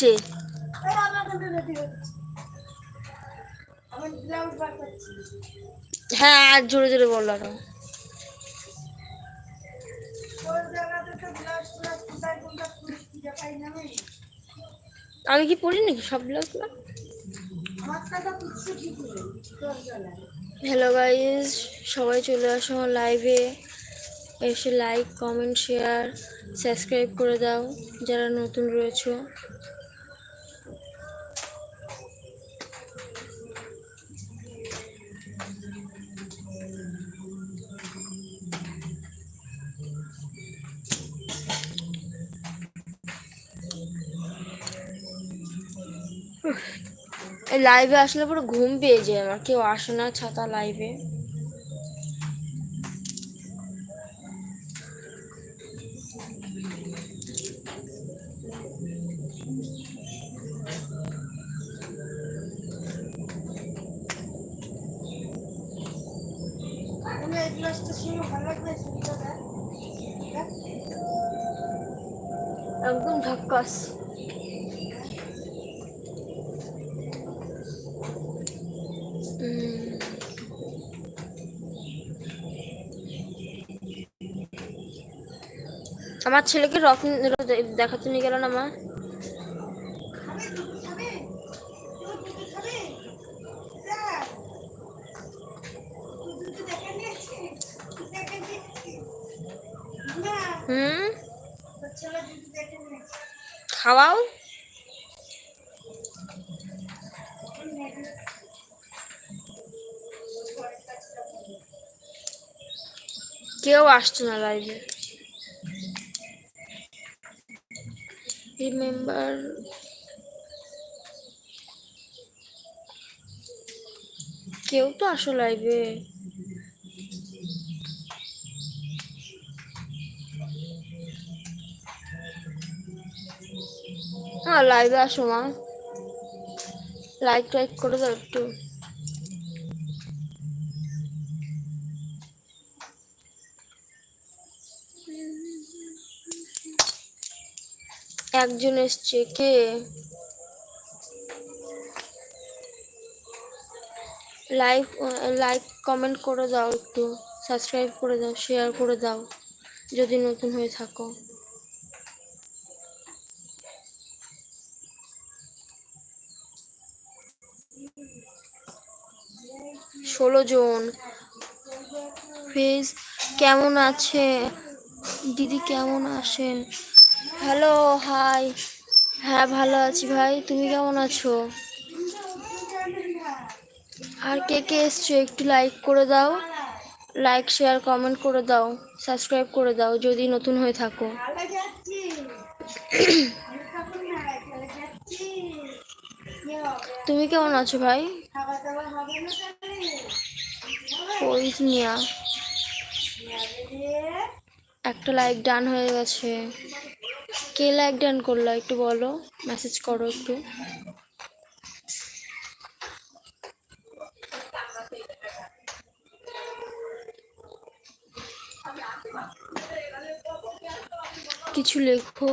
হচ্ছে। হ্যাঁ আর জোরে জোরে বলো আরও। তোর জায়গাতে তো ব্লাউজ ট্লাউজ কোথায় কোনটা খুঁজে পাই না আমি কি পড়ি নাকি সব হ্যালো গাইজ সবাই চলে আসো লাইভে এসে লাইক কমেন্ট শেয়ার সাবস্ক্রাইব করে দাও, যারা নতুন রয়েছে। লাইভে আসলে পুরো ঘুম পেয়ে যায় আমার। কেউ আসে না ছাতা লাইভে আমি এই ব্লাউজটা শুনে ভালো লাগবে শুনতে দেখ দেখ। একদম ঝক্কাস উম, আমার ছেলেকে রক দেখাতে নিয়ে গেল না মা? হুম? খাওয়াও? কেউ আসছে না লাইভে রিমেম্বার কেউ তো আসো লাইভে হ্যাঁ লাইভে আসো মা। লাইক টাইক করে দাও একটু। একজন এসছে, কে? লাইক লাইক কমেন্ট করে দাও একটু সাবস্ক্রাইব করে দাও শেয়ার করে দাও, যদি নতুন হয়ে থাকো। ষোলো জন। ফেস কেমন আছে দিদি, কেমন আছেন? Hello, hi. হ্যাঁ ভালো আছি ভাই। তুমি কেমন আছো? আর কে কে এসছো একটু লাইক করে দাও। লাইক শেয়ার কমেন্ট করে দাও। সাবস্ক্রাইব করে দাও, যদি নতুন হয়ে থাকো। তুমি কেমন আছো ভাই? একটা লাইক ডান হয়ে গেছে। কে লাইক ডান করল একটু বলো? মেসেজ করো একটু। কিছু লেখো।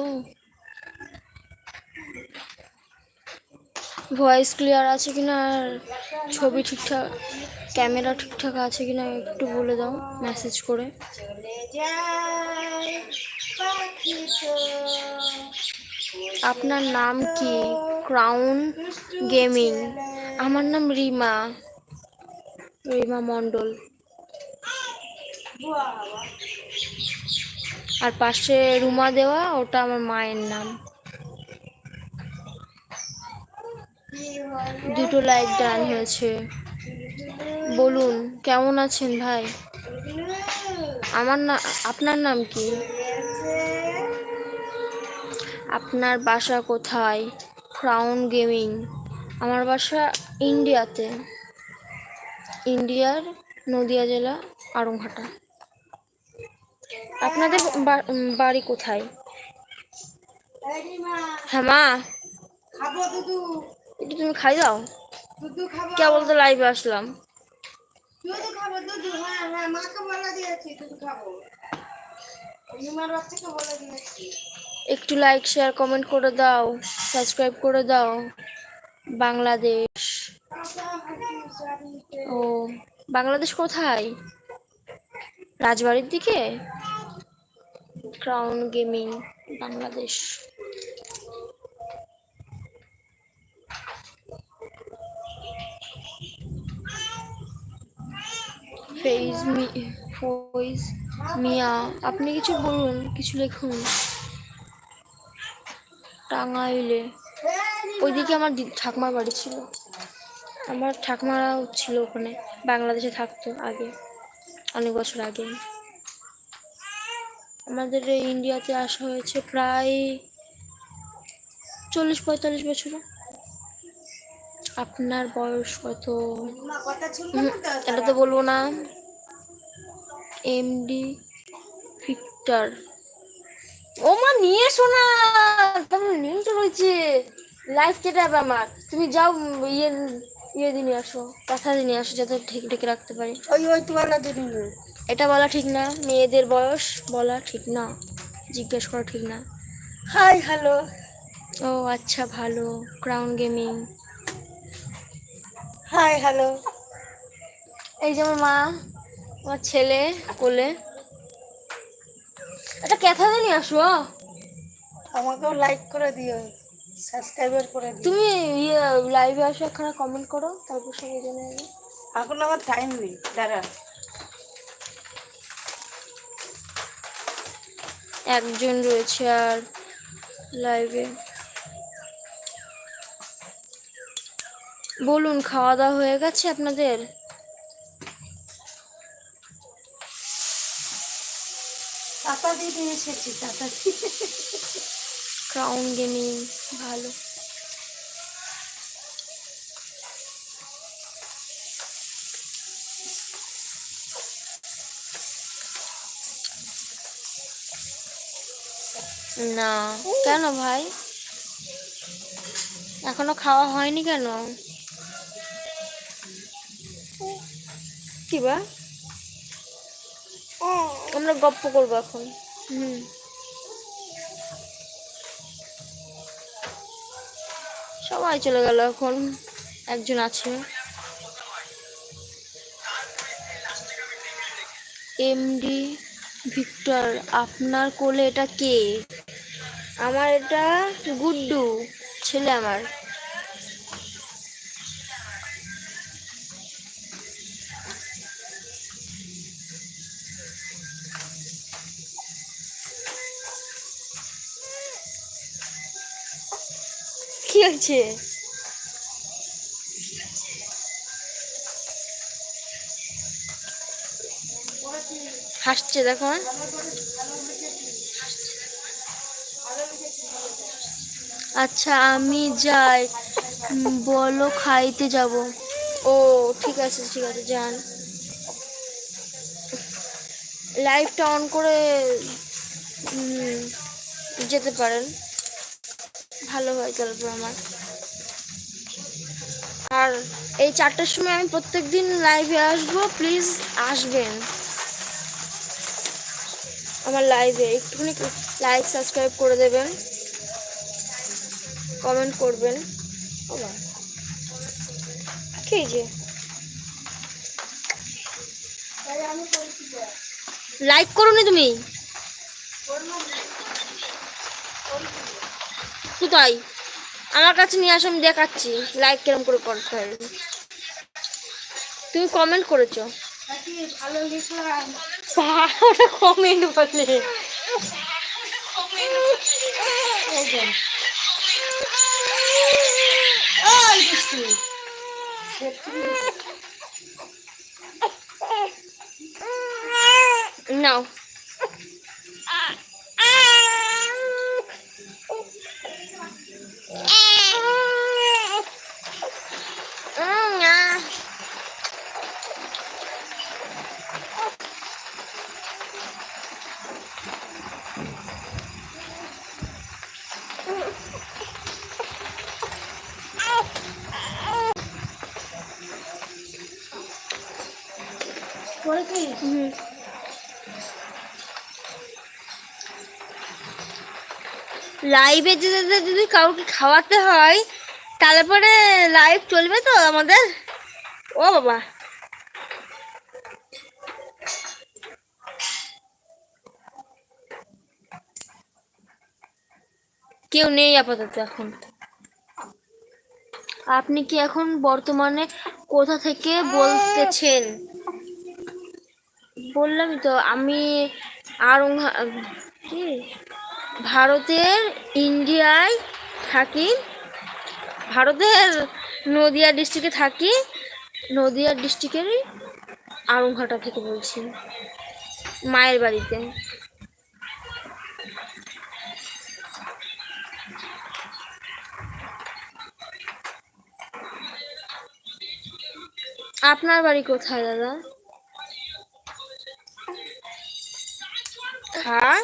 ভয়েস ক্লিয়ার আছে কিনা? আর ছবি ঠিকঠাক ক্যামেরা ঠিকঠাক আছে কিনা একটু বলে দাও মেসেজ করে। আপনার নাম কি? Crown Gaming. আমার নাম রিমা। রিমা মণ্ডল। বাবা আর পাশে রুমা দেওয়া, ওটা আমার মায়ের নাম। দুটো লাইট ডান হয়েছে। বলুন, কেমন আছেন ভাই? আমার না আপনার নাম কি? আপনার বাসা কোথায়? ক্রাউন গেমিং আমার বাসা ইন্ডিয়াতে। ইন্ডিয়ার নদিয়া জেলা আড়ংঘাটা আপনাদের বাড়ি কোথায়? হ্যাঁ মা একটু তুমি খাই দাও। কে বলতে লাইভে আসলাম। দুধু খাব দুধু হ্যাঁ হ্যাঁ মাকে বলে দিয়েছি দুধু খাব। বাচ্চাকে বলে দিয়েছি। একটু লাইক শেয়ার কমেন্ট করে দাও সাবস্ক্রাইব করে দাও। বাংলাদেশ। ও, বাংলাদেশ কোথায়? রাজবাড়ির দিকে? Crown Gaming Bangladesh. ফেইজ মি ফয়েজ মিয়া আপনি কিছু বলুন, কিছু লিখুন। টাঙ্গাইলে। ওইদিকে আমার ঠাকুমার বাড়ি ছিল। আমার ঠাকুমারাও ছিল ওখানে, বাংলাদেশে থাকতো আগে, অনেক বছর আগে। আমাদের ইন্ডিয়াতে আসা হয়েছে প্রায় চল্লিশ পঁয়তাল্লিশ বছরে। আপনার বয়স কত? এটা তো বলব না। এমডি ভিক্টর ও মা নিয়ে এসো না। তাহলে নিয়ে তো রয়েছে। লাইফ কেটে যাবে আমার। তুমি যাও ইয়ে ইয়ে দিয়ে নিয়ে আসো কথা দিয়ে নিয়ে আসো যাতে ঠিক ঢেকে রাখতে পারি। ওই ওই তোমার দিন এটা বলা ঠিক না। মেয়েদের বয়স বলা ঠিক না। জিজ্ঞেস করা ঠিক না। Hi hello. ও আচ্ছা ভালো। ক্রাউন গেমিং হাই হ্যালো এই যে আমার মা আমার ছেলে কোলে। একটা ক্যাথা দিয়ে নিয়ে আসো আমাকেও লাইক করে দিও সাবস্ক্রাইবার করে দিও। তুমি ইয়ে লাইভে আসো একখানা কমেন্ট করো তারপর সবাই জেনে নেবে। এখন আমার টাইম নেই দাঁড়া। একজন রয়েছে আর লাইভে বলুন খাওয়া দাওয়া হয়ে গেছে আপনাদের? দিয়ে এসেছি ক্রাউন গেমিং ভালো। না কেন ভাই? এখনও খাওয়া হয়নি কেন? কি বা? আমরা গপ্প করব এখন। হুম। সবাই চলে গেল এখন। একজন আছে। এমডি ভিক্টর আপনার কোলে এটা কে? আমার এটা গুড্ডু ছেলে আমার। হয়েছে হাসছে, দেখো? আচ্ছা আমি যাই। বলো, খাইতে যাব। ও, ঠিক আছে ঠিক আছে, যান। লাইভটা অন করে যেতে পারেন। ভালো হয় তারপর আমার। আর এই চারটার সময় আমি প্রত্যেকদিন লাইভে আসব প্লিজ আসবেন। আমার লাইভে একটুখানি লাইক সাবস্ক্রাইব করে দেবেন। কমেন্ট করবেন। বাবা কি যে? লাইক করুনি তুমি? কোথায় আমার কাছে নিয়ে আসো আমি দেখাচ্ছি। লাইক কিরম করে করতে হবে তুমি কমেন্ট করেছ। কমেন্ট বলে যে। ওই দুষ্টু। নাও করেছিস? হুম লাইভে যদি যদি কাউকে খাওয়াতে হয়, তাহলে পরে লাইভ চলবে তো আমাদের? ও বাবা। কেউ নেই আপাতত এখন। আপনি কি এখন বর্তমানে কোথা থেকে বলতেছেন? বললামই তো, আমি আর কি? ভারতের ইন্ডিয়ায় থাকি, ভারতের নদিয়া ডিস্ট্রিক্টে থাকি, নদিয়া ডিস্ট্রিক্টেরই আরংঘাটা থেকে বলছি, মায়ের বাড়িতে। আপনার বাড়ি কোথায়, দাদা? হ্যাঁ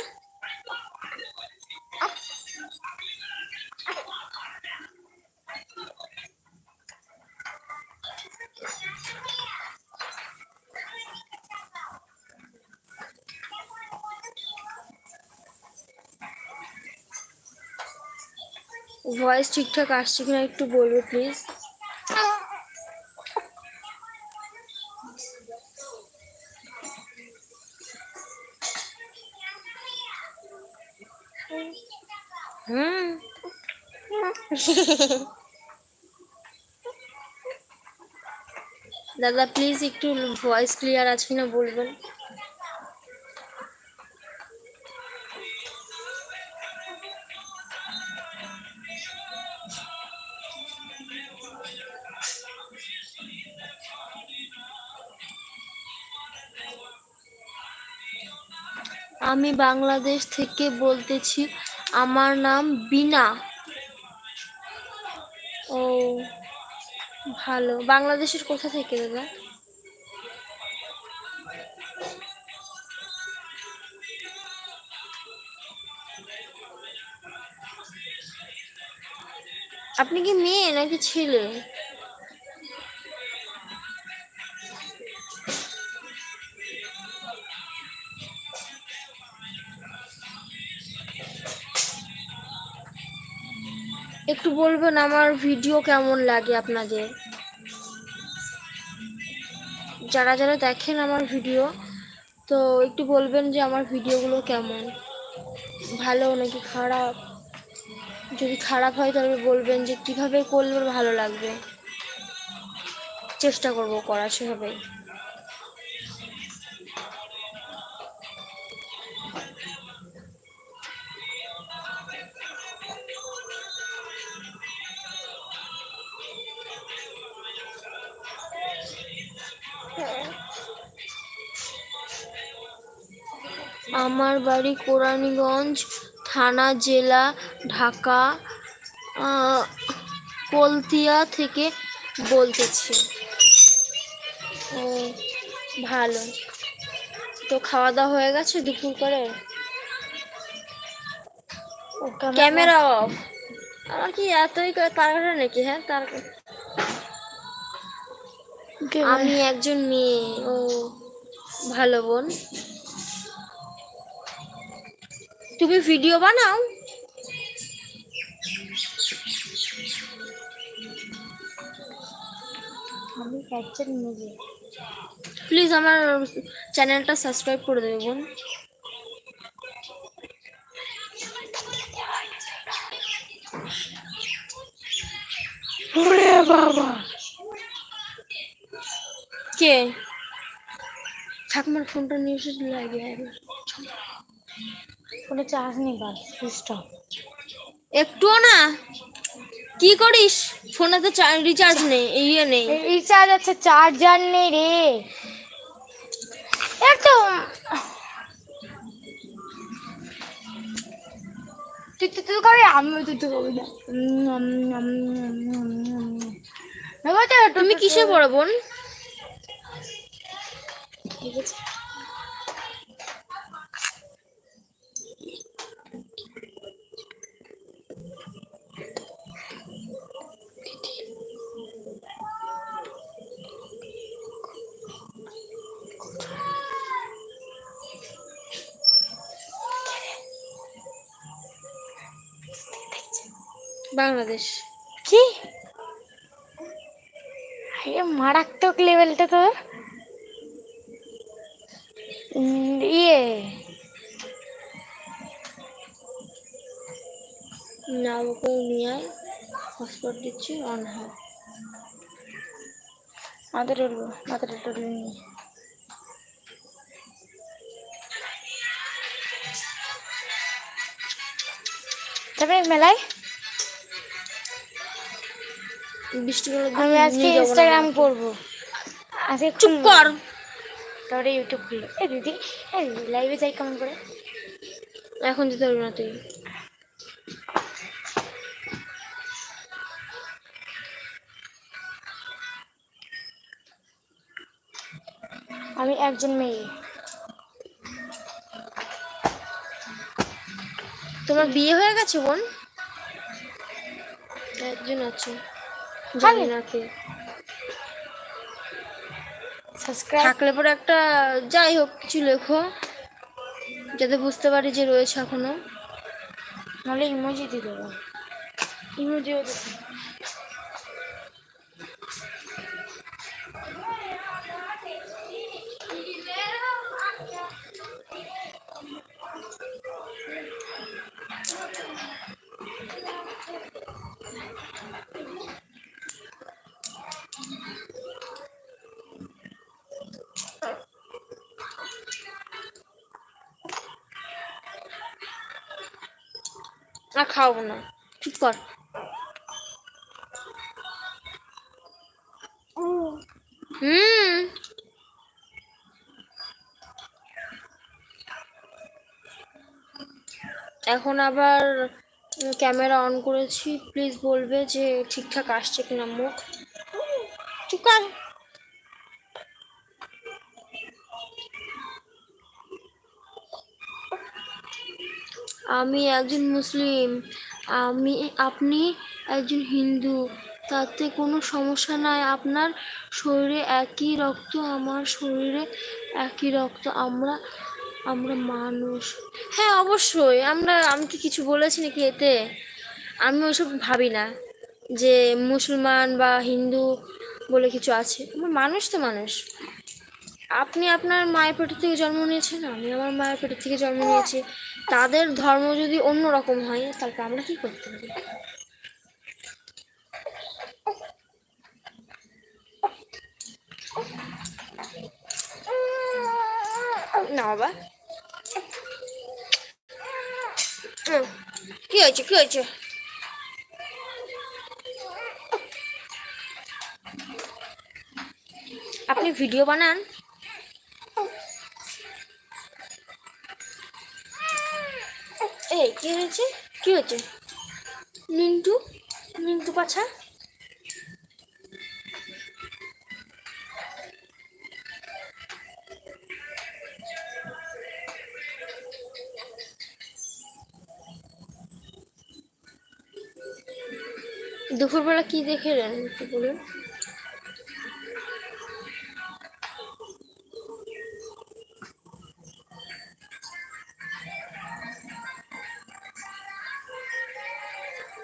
ভয়েস ঠিকঠাক আসছে কিনা একটু বলবে প্লিজ হুম। দাদা প্লিজ একটু ভয়েস ক্লিয়ার আছে কিনা বলবেন? আমি বাংলাদেশ থেকে বলতেছি, আমার নাম বিনা। ও, ভালো। বাংলাদেশের কোথা থেকে, দাদা? আপনি কি মেয়ে নাকি ছেলে? বলবেন আমার ভিডিও কেমন লাগে আপনাদের? যারা যারা দেখেন আমার ভিডিও তো একটু বলবেন যে আমার ভিডিওগুলো কেমন? ভালো নাকি খারাপ? যদি খারাপ হয় তাহলে বলবেন যে কীভাবে করলে ভালো লাগবে? চেষ্টা করব করা সেভাবে আমার বাড়ি কোরানীগঞ্জ থানা জেলা ঢাকা কলতিয়া থেকে বলতেছি। ও ভালো। তো খাওয়া দাওয়া হয়ে গেছে দুপুর করে? Camera off. আমার কি এতই তাড়াহুড়ো নাকি হ্যাঁ? তার আমি একজন মেয়ে ও ভালো বোন। তুমি ভিডিও বানাও। আমি প্লিজ আমার চ্যানেলটা সাবস্ক্রাইব করে দেবে বোন। ওরে বাবা। কে? ঠাকুমার ফোনটা নিয়ে এসে লাগে ফোনে চার্জ নেই বাস স্টপ একটুও না? কি করিস? ফোনে তো রিচার্জ নেই ইয়ে নেই। রিচার্জ আছে চার্জার নেই রে। একটু তুই তুই তুই খাবি আমিও তুই তুই তো তুমি কিসে পড়ো বোন? ঠিক আছে। বাংলাদেশ। কি? আরে মারাত্মক লেভেলটা উম, ইয়ে। না ওকে নিয়ে আয় হটস্পট দিচ্ছি অন হয় মাথাটা নিয়ে। মেলায় বৃষ্টি করে আমি আজকে। ইনস্টাগ্রাম করব। আজকে চুপ কর। তারপরে ইউটিউব খুললো এই দিদি লাইভে যাই কেমন করে? এখন যেতে পারবি না তুই। আমি একজন মেয়ে। তোমার বিয়ে হয়ে গেছে বোন? একজন আছে। জানি না কে। সাবস্ক্রাইব থাকলে পরে একটা যাই হোক কিছু লেখো যাতে বুঝতে পারি যে রয়েছে এখনও। নাহলে ইমোজি দিয়ে দেবো। ইমোজিও দেবো। খাওয়াবো না। চুপ কর। হুম। এখন আবার ক্যামেরা অন করেছি। প্লিজ বলবে যে ঠিকঠাক আসছে কিনা মুখ। চুপ কর। আমি একজন মুসলিম। আমি, আপনি একজন হিন্দু। তাতে কোনো সমস্যা নাই। আপনার শরীরে একই রক্ত, আমার শরীরে একই রক্ত। আমরা আমরা মানুষ। হ্যাঁ অবশ্যই। আমরা, আমি কি কিছু বলেছি নাকি এতে? আমি ওসব ভাবি না যে মুসলমান বা হিন্দু বলে কিছু আছে। আমরা মানুষ তো মানুষ। আপনি আপনার মায়ের পেটের থেকে জন্ম নিয়েছেন? আমি আমার মায়ের পেটের থেকে জন্ম নিয়েছি। তাদের ধর্ম যদি অন্য রকম হয়, তাহলে আমরা কি করতে পারি? না, বাবা। কি হয়েছে কি হয়েছে? আপনি ভিডিও বানান। এই কি হয়েছে? কি হয়েছে? মিন্টু মিন্টু পাছা। দুপুরবেলা কি দেখে একটু বলুন?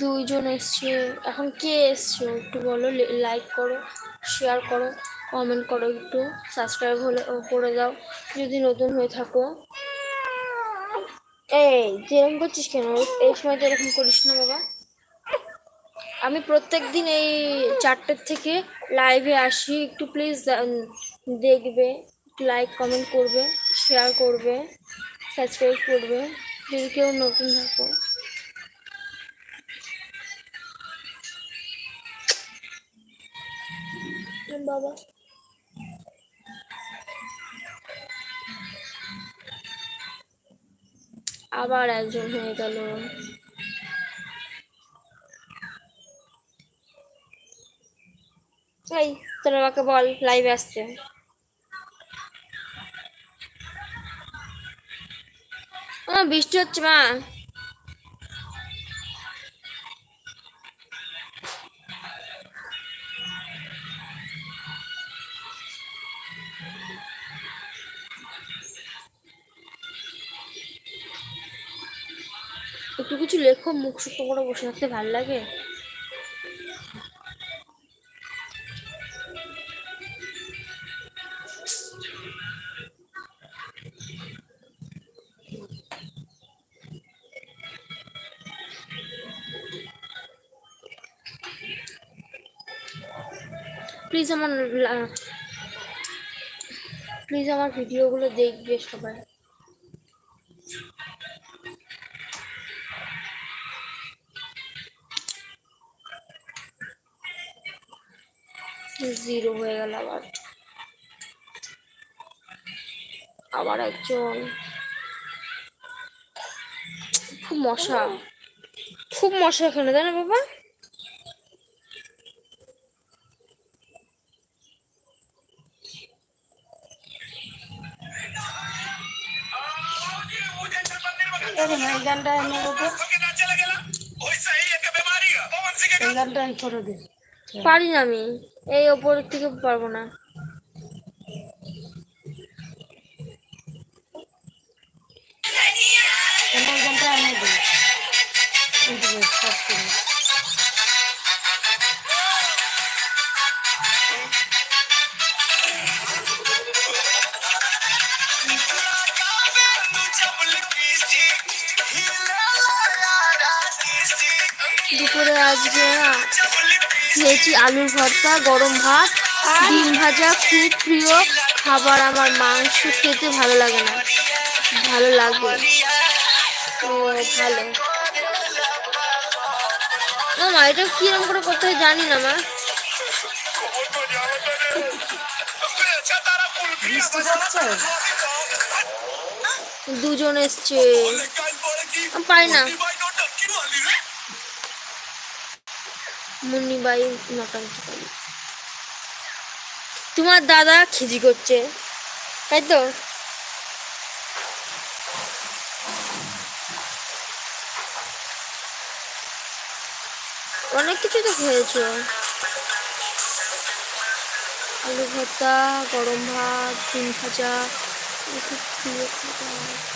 দুইজন এসছে। এখন কে এসছো একটু বলো লাইক করো শেয়ার করো কমেন্ট করো একটু সাবস্ক্রাইব হলে করে দাও। যদি নতুন হয়ে থাকো। এই, যেরকম করছিস কেন? এই সময় তো এরকম করিস না বাবা। আমি প্রত্যেক দিন এই চারটের থেকে লাইভে আসি। একটু প্লিজ দেখবে লাইক কমেন্ট করবে শেয়ার করবে সাবস্ক্রাইব করবে। যদি কেউ নতুন থাকো। বাবা। আবার একজন হয়ে গেল। এই তোর আমাকে বল লাইভে আসতে বৃষ্টি হচ্ছে মা। একটু কিছু লেখো, মুখ শুকনো করে বসে থাকতে ভালো লাগে। প্লিজ আমার প্লিজ আমার ভিডিওগুলো দেখবে সবাই। জিরো হয়ে গেল আবার আবার একজন। খুব মশা। খুব মশা এখানে তাই না বাবা এই গানটা এনে দেবো এই গানটা করে দে পারি না আমি। এই ওপরের থেকে পারব না। দুপুরে আজকে হ্যাঁ। খেয়েছি আলুর ভর্তা গরম ভাত ডিম ভাজা খুব প্রিয় খাবার আমার মাংস খেতে ভালো লাগে না। ভালো লাগে। ও ভালো। না মা এটা কিরম করে করতে হয় জানি না মা। দুজন এসছে। পাই না। মুন্নিবাই নটাঙ্কি পারি তোমার দাদা খিজি করছে, তাই তো? অনেক কিছু তো খেয়েছো আলু ভর্তা, গরম ভাত, ডিম ভাজা খুব প্রিয় খাবার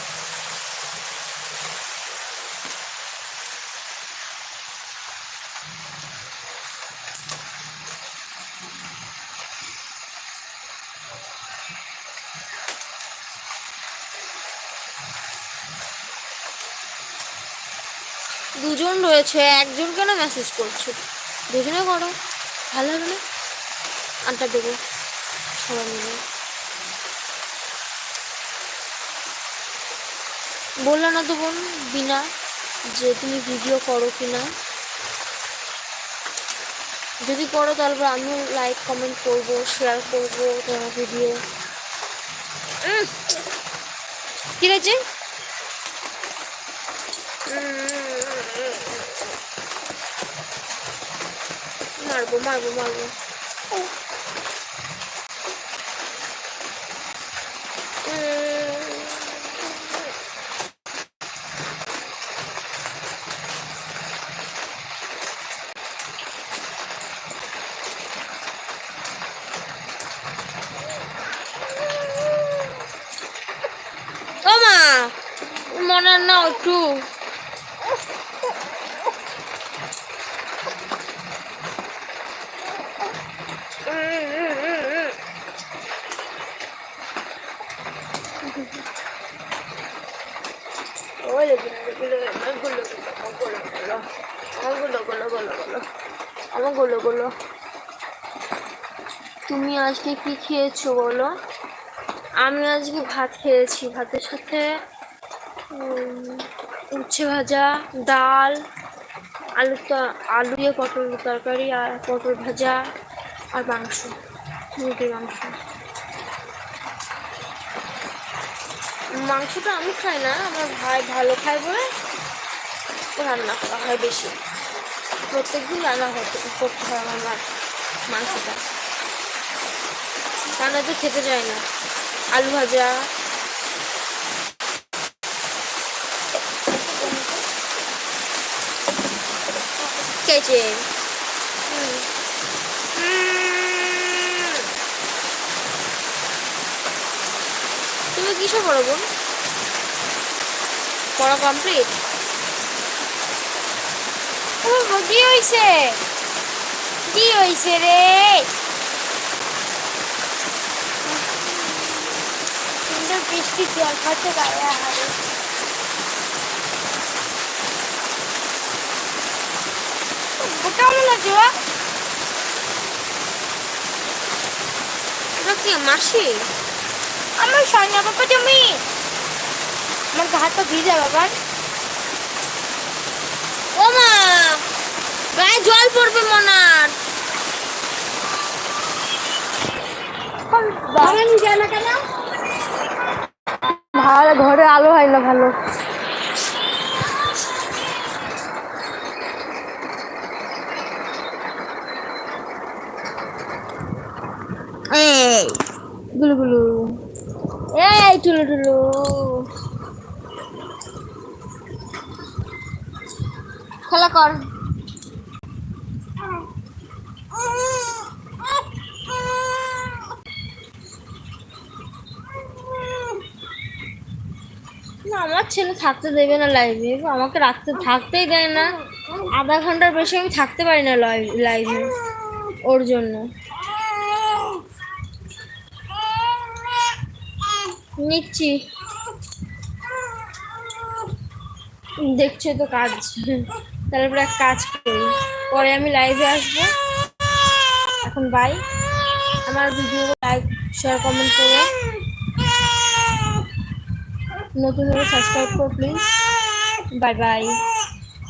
দুজন রয়েছে, একজন কেন মেসেজ করছ? দুজনে করো, ভালো হবে না? আড্ডা দেবো, সবাই মিলে। বলল না তো বোন, বিনা, যে তুমি ভিডিও করো কি না যদি করো তাহলে আমিও লাইক কমেন্ট করব শেয়ার করব তোমার ভিডিও কি হয়েছে 卖不卖不卖不 আজকে কি খেয়েছো বলো? আমি আজকে ভাত খেয়েছি, ভাতের সাথে উচ্ছে ভাজা, ডাল, আলু আলু দিয়ে পটল তরকারি আর পটল ভাজা আর মাংস, মুরগির মাংস। মাংসটা আমি খাই না, আমার ভাই ভালো খায় বলে রান্না করা হয় বেশি। প্রত্যেকদিন রান্না করতে করতে হয় আমার মার রান্না তো খেতে চায় না। আলু ভাজা। খেয়েছে। তুমি কিসে পড়ো বোন? পড়া কমপ্লিট কি হয়েছে কি হইছে রে? সুন্দর বৃষ্টি, জল খাচ্ছে গায়ে হারে কেমন আছে বা? এটা কি, মাসি? আমার সন্ধ্যা বাবা তুমি আমার হাত তো ভিজা বাবার ও মা, গায়ে জল পড়বে মনার যায় কেন? ভালো ঘরে আলো হয় না ভালো। গুলু গুলু। এই টুলু টুলু। খেলা কর না আমার ছেলে থাকতে দেবে না লাইভে আমাকে রাখতে, থাকতেই দেয় না। আধা ঘণ্টার বেশি আমি থাকতে পারি না লাইভে ওর জন্য। নিচ্ছি। দেখছ তো কাজ। তারপরে এক কাজ করি। পরে আমি লাইভে আসব। এখন বাই আমার ভিডিও লাইক শেয়ার কমেন্ট করো। নতুন হলে সাবস্ক্রাইব করো প্লিজ বাই বাই